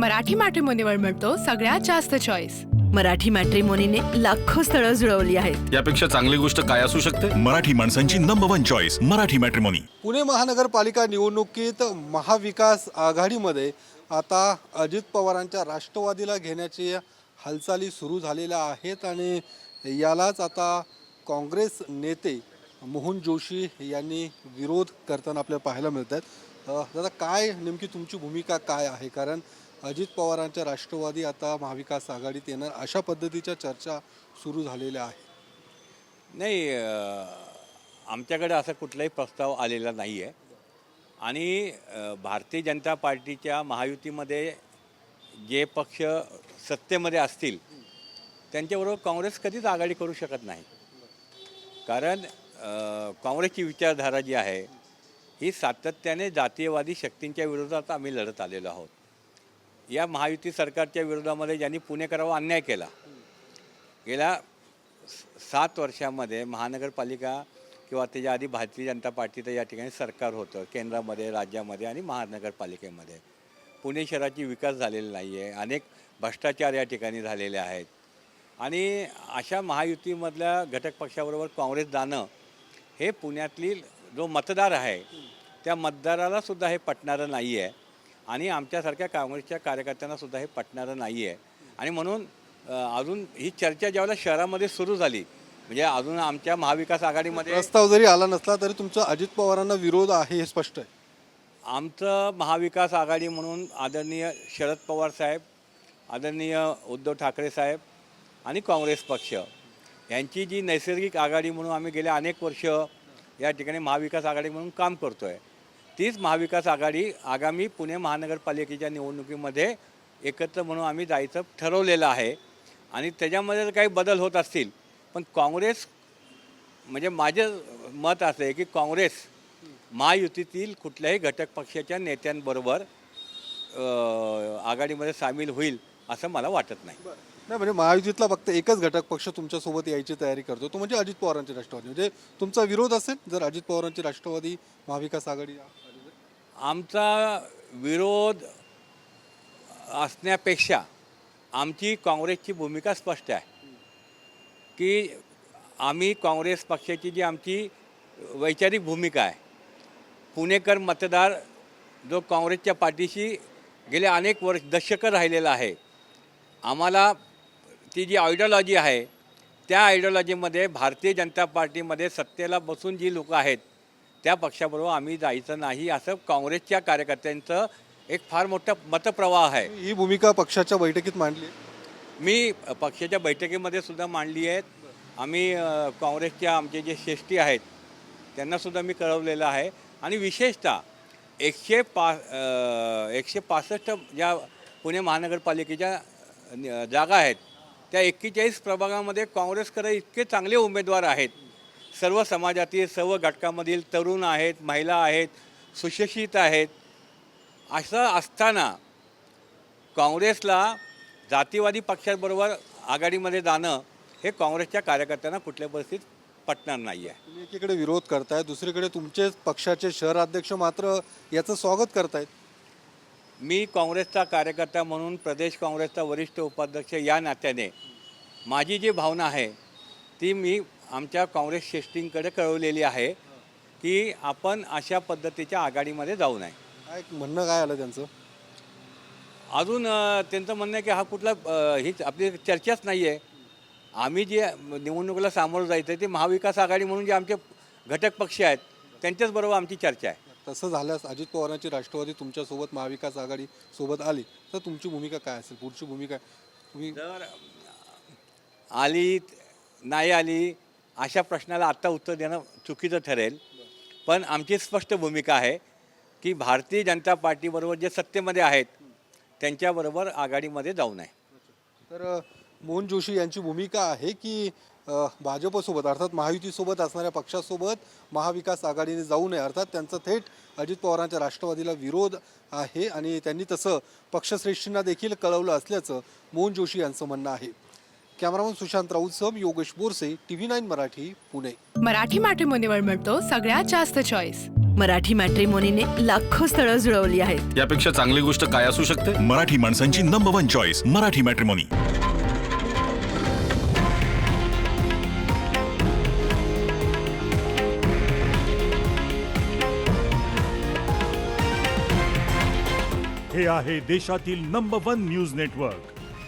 मराठी मॅट्रिमोनीवर मिळतो सगळ्यात जास्त चॉईस मराठी मॅट्रिमोनीने लाखो स्थळं जुळवली आहेत. यापेक्षा चांगली गोष्ट काय असू शकते? मराठी माणसांची number one choice Marathi matrimony Pune महानगरपालिका निवडणुकीत महाविकास आघाडीमध्ये आता अजित पवारांच्या राष्ट्रवादीला घेण्याची हालचाली सुरू झालेल्या आहेत आणि यालाच आता काँग्रेस नेते मोहन जोशी यांनी विरोध करताना आपल्याला पाहायला मिळत आहेत. दादा काय नेमकी तुमची भूमिका काय आहे? कारण अजित पवारांच्या राष्ट्रवादी आता महाविकास आघाडीत येणार अशा पद्धतीच्या चर्चा सुरू झालेल्या आहेत. नाही आमच्याकडे असा कुठलाही प्रस्ताव आलेला नाही आहे आणि भारतीय जनता पार्टीच्या महायुतीमध्ये जे पक्ष सत्तेमध्ये असतील त्यांच्याबरोबर काँग्रेस कधीच आघाडी करू शकत नाही. कारण काँग्रेसची विचारधारा जी आहे ही सातत्याने जातीयवादी शक्तींच्या विरोधात आम्ही लढत आलेलो आहोत. या महायुती सरकारच्या विरोधामध्ये ज्यांनी पुणेकरावर अन्याय केला गेल्या सात वर्षामध्ये महानगरपालिका किंवा त्याच्या आधी भारतीय जनता पार्टीचं या ठिकाणी सरकार होतं केंद्रामध्ये राज्यामध्ये आणि महानगरपालिकेमध्ये. पुणे शहराची विकास झालेला नाही आहे अनेक भ्रष्टाचार या ठिकाणी झालेले आहेत. आणि अशा महायुतीमधल्या घटक पक्षाबरोबर काँग्रेस जाणं हे पुण्यातली जो मतदार आहे त्या मतदाराला सुद्धा हे पटणारं नाही आहे आणि आमच्यासारख्या काँग्रेसच्या कार्यकर्त्यांना सुद्धा हे पटणारं नाही आहे आणि म्हणून अजून ही चर्चा ज्यावेळेला शहरामध्ये सुरू झाली म्हणजे अजून आमच्या महाविकास आघाडीमध्ये प्रस्ताव जरी आला नसला तरी तुमचा अजित पवारांना विरोध आहे हे स्पष्ट आहे. आमचं महाविकास आघाडी म्हणून आदरणीय शरद पवार साहेब आदरणीय उद्धव ठाकरे साहेब आणि काँग्रेस पक्ष यांची जी नैसर्गिक आघाडी म्हणून आम्ही गेल्या अनेक वर्ष या ठिकाणी महाविकास आघाडी म्हणून काम करतो आहे तीच महाविकास आघाडी आगामी पुणे महानगरपालिकेच्या निवडणुकीमध्ये एकत्र म्हणून आम्ही जायचं ठरवलेलं आहे. आणि त्याच्यामध्ये जर काही बदल होत असतील पण काँग्रेस म्हणजे माझं मत असं आहे की काँग्रेस महायुतीतील कुठल्याही घटक पक्षाच्या नेत्यांबरोबर आघाडीमध्ये सामील होईल असं मला वाटत नाही. नाही म्हणजे महायुतीतला फक्त एकच घटक पक्ष तुमच्यासोबत यायची तयारी करतो तो म्हणजे अजित पवारांची राष्ट्रवादी. म्हणजे तुमचा विरोध असेल जर अजित पवारांची राष्ट्रवादी महाविकास आघाडी आमचा विरोध असण्यापेक्षा आमची काँग्रेसची भूमिका स्पष्ट आहे. की आम्ही काँग्रेस पक्षाची जी आमची वैचारिक भूमिका आहे पुणेकर मतदार जो काँग्रेसच्या पाठीशी गेले अनेक वर्ष दशकं राहिलेला आहे आम्हाला ती जी आयडिओलॉजी आहे त्या आयडिओलॉजीमध्ये भारतीय जनता पार्टीमध्ये सत्तेला बसून जी लोकं आहेत त्या पक्षाबरोबर आम्ही जायचं नाही असं काँग्रेसच्या कार्यकर्त्यांचं एक फार मोठा मतप्रवाह आहे. ही भूमिका पक्षाच्या बैठकीत मांडली. मी पक्षाच्या बैठकीमध्ये सुद्धा मांडली आहेत आम्ही काँग्रेसच्या आमचे जे श्रेष्ठी आहेत त्यांनासुद्धा मी कळवलेलं आहे. आणि विशेषतः एकशे पा एकशे पासष्ट ज्या पुणे महानगरपालिकेच्या जागा आहेत त्या एक्केचाळीस प्रभागामध्ये काँग्रेसकडे इतके चांगले उमेदवार आहेत. सर्व समाजातील सर्व घटकामधील तरुण आहेत महिला आहेत सुशिक्षित आहेत असं असताना काँग्रेसला जातीवादी पक्षांबरोबर आघाडीमध्ये जाणं हे काँग्रेसच्या कार्यकर्त्यांना कुठल्या परिस्थितीत पटणार नाही आहे. तुम्ही एकीकडे विरोध करताय दुसरीकडे तुमचेच पक्षाचे शहराध्यक्ष मात्र याचं स्वागत करतायत. मी काँग्रेसचा कार्यकर्ता म्हणून प्रदेश काँग्रेसचा वरिष्ठ उपाध्यक्ष या नात्याने माझी जी भावना आहे ती मी आमच्या काँग्रेस श्रेष्ठींकडे कळवलेली आहे की आपण अशा पद्धतीच्या आघाडीमध्ये जाऊ नये. काय म्हणणं काय आलं त्यांचं? अजून त्यांचं म्हणणं आहे की हा कुठला अ, ही आपली चर्चाच नाही आहे आम्ही जे निवडणुकीला सामोरं जायचं आहे ते महाविकास आघाडी म्हणून जे आमचे घटक पक्ष आहेत त्यांच्याच बरोबर आमची चर्चा आहे. तसं झाल्यास अजित पवारांची राष्ट्रवादी तुमच्यासोबत महाविकास आघाडी सोबत आली तर तुमची भूमिका काय असेल? पुढची भूमिका तुम्ही जर आली नाही आली अशा प्रश्नाला आत्ता उत्तर देणं चुकीचं ठरेल. पण आमची स्पष्ट भूमिका आहे की भारतीय जनता पार्टीबरोबर जे सत्तेमध्ये आहेत त्यांच्याबरोबर आघाडीमध्ये जाऊ नये. तर मोहन जोशी यांची भूमिका आहे की भाजपसोबत अर्थात महायुतीसोबत असणाऱ्या पक्षासोबत महाविकास आघाडीने जाऊ नये. अर्थात त्यांचा थेट अजित पवारांच्या राष्ट्रवादीला विरोध आहे आणि त्यांनी तसं पक्षश्रेष्ठींना देखील कळवलं असल्याचं मोहन जोशी यांचं म्हणणं आहे. कॅमेरामन सुशांत राऊतसह Yogesh Borse TV nine Marathi Pune. Marathi मॅट्रिमोनीवर मिळतो सगळ्यात जास्त चॉईस मराठी मॅट्रिमोनीने लाखो स्थळं जुळवली आहेत. यापेक्षा चांगली गोष्ट काय असू शकते? मराठी माणसांची number one choice Marathi matrimony हे आहे देशातील नंबर वन न्यूज नेटवर्क